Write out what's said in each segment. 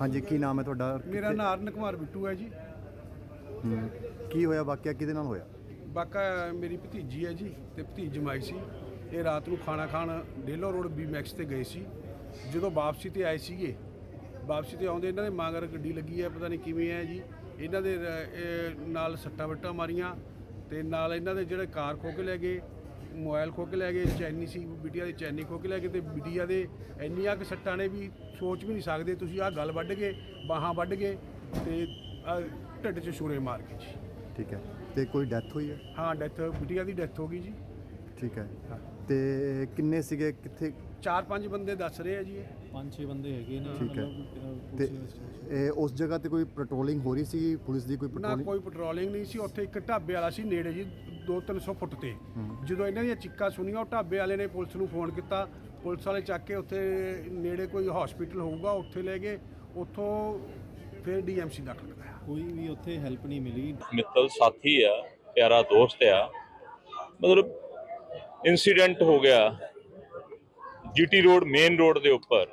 ਹਾਂਜੀ ਕੀ ਨਾਮ ਹੈ ਤੁਹਾਡਾ? ਮੇਰਾ ਨਾਮ ਅਰਨ ਕੁਮਾਰ ਬਿੱਟੂ ਹੈ ਜੀ। ਕੀ ਹੋਇਆ ਵਾਕਿਆ? ਕਿਹਦੇ ਨਾਲ ਹੋਇਆ? ਬਾਕਾ ਮੇਰੀ ਭਤੀਜੀ ਹੈ ਜੀ ਤੇ ਭਤੀਜ ਜਮਾਈ ਸੀ। ਇਹ ਰਾਤ ਨੂੰ ਖਾਣਾ ਖਾਣ ਡੇਲੋ ਰੋਡ ਬੀ ਮੈਕਸ ਤੇ ਗਏ ਸੀ। ਜਦੋਂ ਵਾਪਸੀ ਤੇ ਆਏ ਸੀਗੇ ਵਾਪਸੀ ਤੇ ਆਉਂਦੇ ਇਹਨਾਂ ਦੇ ਮਗਰ ਗੱਡੀ ਲੱਗੀ ਹੈ ਪਤਾ ਨਹੀਂ ਕਿਵੇਂ ਹੈ ਜੀ। ਇਹਨਾਂ ਦੇ ਰ- ਇਹ ਨਾਲ ਸੱਟਾਂ ਵੱਟਾਂ ਮਾਰੀਆਂ ਤੇ ਨਾਲ ਇਹਨਾਂ ਦੇ ਜਿਹੜੇ ਕਾਰ ਖੋ ਕੇ ਲੈ ਗਏ। ਮੋਬਾਈਲ ਖੋ ਕੇ ਲੈ ਗਏ ਚੈਨੀ ਸੀ ਬਿਟੀਆ ਦੀ ਚੈਨੀ ਖੋ ਕੇ ਲੈ ਗਏ ਤੇ ਬਿਟੀਆ ਦੇ ਇੰਨੀਆਂ ਕਿ ਸੱਟਾਂ ਨੇ ਵੀ ਸੋਚ ਵੀ ਨਹੀਂ ਸਕਦੇ ਤੁਸੀਂ ਆਹ ਗੱਲ ਵੱਢ ਗਏ ਬਾਹਾਂ ਵੱਢ ਗਏ ਤੇ ਆਹ ਢਿੱਡ 'ਚ ਛੁਰੇ ਮਾਰ ਕੇ ਜੀ। ਠੀਕ ਹੈ ਤੇ ਕੋਈ ਡੈਥ ਹੋਈ ਹੈ? ਹਾਂ ਡੈਥ ਬਿਟੀਆ ਦੀ ਡੈਥ ਹੋ ਗਈ ਜੀ। ਠੀਕ ਹੈ। ਤੇ ਕਿੰਨੇ ਸੀਗੇ? ਕਿੱਥੇ? ਚਾਰ ਪੰਜ ਬੰਦੇ ਦੱਸ ਰਹੇ ਆ ਜੀ ਇਹ। ਪੰਜ ਛੇ ਬੰਦੇ ਹੈਗੇ ਨੇ। ਠੀਕ ਹੈ। ਤੇ ਇਹ ਉਸ ਜਗ੍ਹਾ ਤੇ ਕੋਈ ਪੈਟਰੋਲਿੰਗ ਹੋ ਰਹੀ ਸੀ? ਪੁਲਿਸ ਦੀ ਕੋਈ ਨਾ ਪੈਟਰੋਲਿੰਗ ਕੋਈ ਪੈਟਰੋਲਿੰਗ ਨਹੀਂ ਸੀ। ਉੱਥੇ ਇੱਕ ਢਾਬੇ ਵਾਲਾ ਸੀ ਨੇੜੇ ਜੀ 2-300 ਫੁੱਟ ਤੇ। ਜਦੋਂ ਇਹਨਾਂ ਦੀਆਂ ਚੀਕਾਂ ਸੁਣੀਆਂ ਉਹ ਢਾਬੇ ਵਾਲੇ ਨੇ ਪੁਲਿਸ ਨੂੰ ਫੋਨ ਕੀਤਾ। ਪੁਲਿਸ ਵਾਲੇ ਚੱਕ ਕੇ ਉੱਥੇ ਨੇੜੇ ਕੋਈ ਹਸਪੀਟਲ ਹੋਊਗਾ ਉੱਥੇ ਲੈ ਗਏ। ਉੱਥੋਂ ਫਿਰ ਡੀਐਮਸੀ ਦਾਖਲ ਕਰਾਇਆ। ਕੋਈ ਵੀ ਉੱਥੇ ਹੈਲਪ ਨਹੀਂ ਮਿਲੀ। ਮਿੱਤਲ ਸਾਥੀ ਆ ਪਿਆਰਾ ਦੋਸਤ ਆ। ਮਤਲਬ ਇਨਸੀਡੈਂਟ ਹੋ ਗਿਆ ਜੀਟੀ ਰੋਡ ਮੇਨ ਰੋਡ ਦੇ ਉੱਪਰ।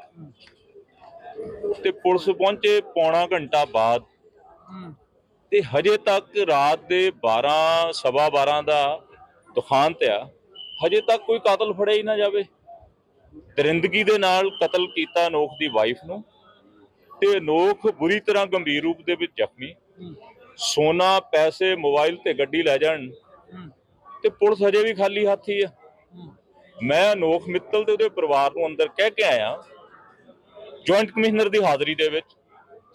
ਤੇ ਪੁਲਿਸ ਪਹੁੰਚੇ ਪੌਣਾ ਘੰਟਾ ਬਾਅਦ। ਤੇ ਹਜੇ ਤੱਕ ਰਾਤ ਦੇ 12 ਸਵਾ 12 ਦਾ ਦੁਖਾਨ ਤੇ ਆ। ਹਜੇ ਤੱਕ ਕੋਈ ਕਾਤਲ ਫੜਿਆ ਹੀ ਨਾ ਜਾਵੇ। ਦਰਿੰਦਗੀ ਦੇ ਨਾਲ ਕਤਲ ਕੀਤਾ ਅਨੋਖ ਦੀ ਵਾਈਫ ਨੂੰ। ਤੇ ਅਨੋਖ ਬੁਰੀ ਤਰ੍ਹਾਂ ਗੰਭੀਰ ਰੂਪ ਦੇ ਵਿੱਚ ਜ਼ਖਮੀ। ਸੋਨਾ, ਪੈਸੇ, ਮੋਬਾਈਲ ਤੇ ਗੱਡੀ ਲੈ ਜਾਣ। ਤੇ ਪੁਲਿਸ ਹਜੇ ਵੀ ਖਾਲੀ ਹੱਥ ਹੀ ਆ। ਮੈਂ ਅਨੋਖ ਮਿੱਤਲ ਤੇ ਉਹਦੇ ਪਰਿਵਾਰ ਨੂੰ ਅੰਦਰ ਕਹਿ ਕੇ ਆਇਆ। ਜੁਆਇੰਟ ਕਮਿਸ਼ਨਰ ਦੀ ਹਾਜ਼ਰੀ ਦੇ ਵਿੱਚ,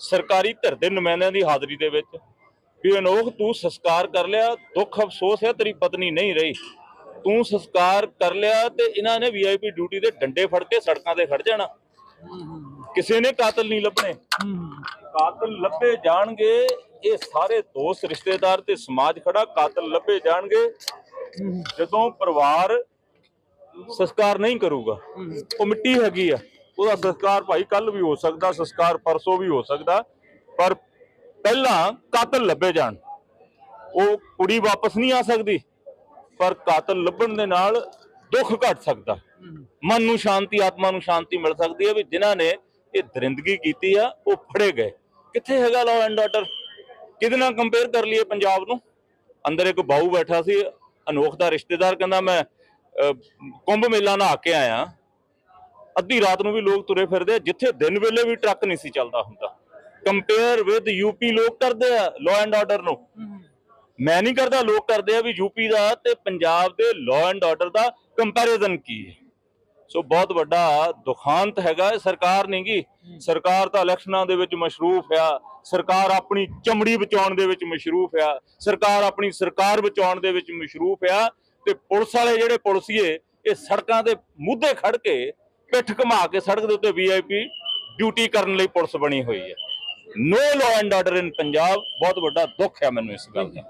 ਸਰਕਾਰੀ ਧਿਰ ਦੇ ਨੁਮਾਇੰਦਿਆਂ ਦੀ ਹਾਜ਼ਰੀ ਦੇ ਵਿੱਚ ਵੀ ਅਨੋਖ ਤੂੰ ਸੰਸਕਾਰ ਕਰ ਲਿਆ, ਦੁੱਖ ਅਫਸੋਸ ਹੈ, ਤੇਰੀ ਪਤਨੀ ਨਹੀਂ ਰਹੀ। ਤੂੰ ਸੰਸਕਾਰ ਕਰ ਲਿਆ ਤੇ ਇਹਨਾਂ ਨੇ ਵੀਆਈਪੀ ਡਿਊਟੀ ਦੇ ਡੰਡੇ ਫੜ ਕੇ ਸੜਕਾਂ ਤੇ ਖੜ ਜਾਣਾ। ਕਿਸੇ ਨੇ ਕਾਤਲ ਨਹੀਂ ਲੱਭਣੇ। ਕਾਤਲ ਲੱਭੇ ਜਾਣਗੇ, ਇਹ ਸਾਰੇ ਦੋਸਤ ਰਿਸ਼ਤੇਦਾਰ ਤੇ ਸਮਾਜ ਖੜਾ ਕਾਤਲ ਲੱਭੇ ਜਾਣਗੇ। ਜਦੋਂ ਪਰਿਵਾਰ ਸੰਸਕਾਰ ਨਹੀਂ ਕਰੂਗਾ। ਉਹ ਮਿੱਟੀ ਹੈਗੀ ਆ। ਉਹਦਾ ਸੰਸਕਾਰ ਭਾਈ ਕੱਲ ਵੀ ਹੋ ਸਕਦਾ, ਸੰਸਕਾਰ ਪਰਸੋਂ ਵੀ ਹੋ ਸਕਦਾ। ਪਰ ਪਹਿਲਾਂ ਕਾਤਲ ਲੱਭੇ ਜਾਣ। ਉਹ ਕੁੜੀ ਵਾਪਸ ਨਹੀਂ ਆ ਸਕਦੀ। ਪਰ ਕਾਤਲ ਲੱਭਣ ਦੇ ਨਾਲ ਦੁੱਖ ਘਟ ਸਕਦਾ। ਮਨ ਨੂੰ ਸ਼ਾਂਤੀ, ਆਤਮਾ ਨੂੰ ਸ਼ਾਂਤੀ ਮਿਲ ਸਕਦੀ ਹੈ ਵੀ ਜਿਨ੍ਹਾਂ ਨੇ ਇਹ ਦਰਿੰਦਗੀ ਕੀਤੀ ਆ, ਉਹ ਫੜੇ ਗਏ। ਕਿੱਥੇ ਹੈਗਾ ਲਾਅ ਐਂਡ ਆਰਡਰ ਕਿਹਦੇ ਨਾਲ ਕੰਪੇਅਰ ਕਰ ਲਈਏ ਪੰਜਾਬ ਨੂੰ? ਅੰਦਰ ਇੱਕ ਬਾਊ ਬੈਠਾ ਸੀ ਅਨੋਖ ਦਾ ਰਿਸ਼ਤੇਦਾਰ, ਕਹਿੰਦਾ ਮੈਂ ਕੁੰਭ ਮੇਲਾ ਨਹਾ ਕੇ ਆਇਆ। ਅੱਧੀ ਰਾਤ ਨੂੰ ਵੀ ਲੋਕ ਤੁਰੇ ਫਿਰਦੇ ਜਿੱਥੇ ਦਿਨ ਵੇਲੇ ਵੀ ਟਰੱਕ ਨਹੀਂ ਸੀ ਚੱਲਦਾ ਹੁੰਦਾ। ਕੰਪੇਅਰ ਵਿਦ ਯੂਪੀ ਲੋਕ ਕਰਦੇ ਆ ਲਾਅ ਐਂਡ ਆਰਡਰ ਨੂੰ। ਮੈਂ ਨਹੀਂ ਕਰਦਾ ਲੋਕ ਕਰਦੇ ਆ ਵੀ ਯੂਪੀ ਦਾ ਤੇ ਪੰਜਾਬ ਦੇ ਲਾਅ ਐਂਡ ਆਰਡਰ ਦਾ ਕੰਪੈਰੀਜ਼ਨ ਕੀ ਹੈ। ਸੋ ਬਹੁਤ ਵੱਡਾ ਦੁਖਾਂਤ ਹੈਗਾ। ਸਰਕਾਰ ਨਹੀਂ ਗੀ। ਸਰਕਾਰ ਤਾਂ ਇਲੈਕਸ਼ਨਾਂ ਦੇ ਵਿੱਚ ਮਸ਼ਰੂਫ ਆ। ਸਰਕਾਰ ਆਪਣੀ ਚਮੜੀ ਬਚਾਉਣ ਦੇ ਵਿੱਚ ਮਸ਼ਰੂਫ ਆ। ਸਰਕਾਰ ਆਪਣੀ ਸਰਕਾਰ ਬਚਾਉਣ ਦੇ ਵਿੱਚ ਮਸ਼ਰੂਫ ਆ। ਤੇ ਪੁਲਿਸ ਵਾਲੇ ਜਿਹੜੇ ਪੁਲਿਸੀਏ ਇਹ ਸੜਕਾਂ ਦੇ ਮੁੱਦੇ ਖੜ ਕੇ ਪਿੱਠ ਘੁਮਾ ਕੇ ਸੜਕ ਦੇ ਉੱਤੇ ਵੀਆਈਪੀ ਡਿਊਟੀ ਕਰਨ ਲਈ ਪੁਲਿਸ ਬਣੀ ਹੋਈ ਹੈ। No law and order in Punjab ਬਹੁਤ ਵੱਡਾ ਦੁੱਖ ਹੈ ਮੈਨੂੰ ਇਸ ਗੱਲ ਦਾ।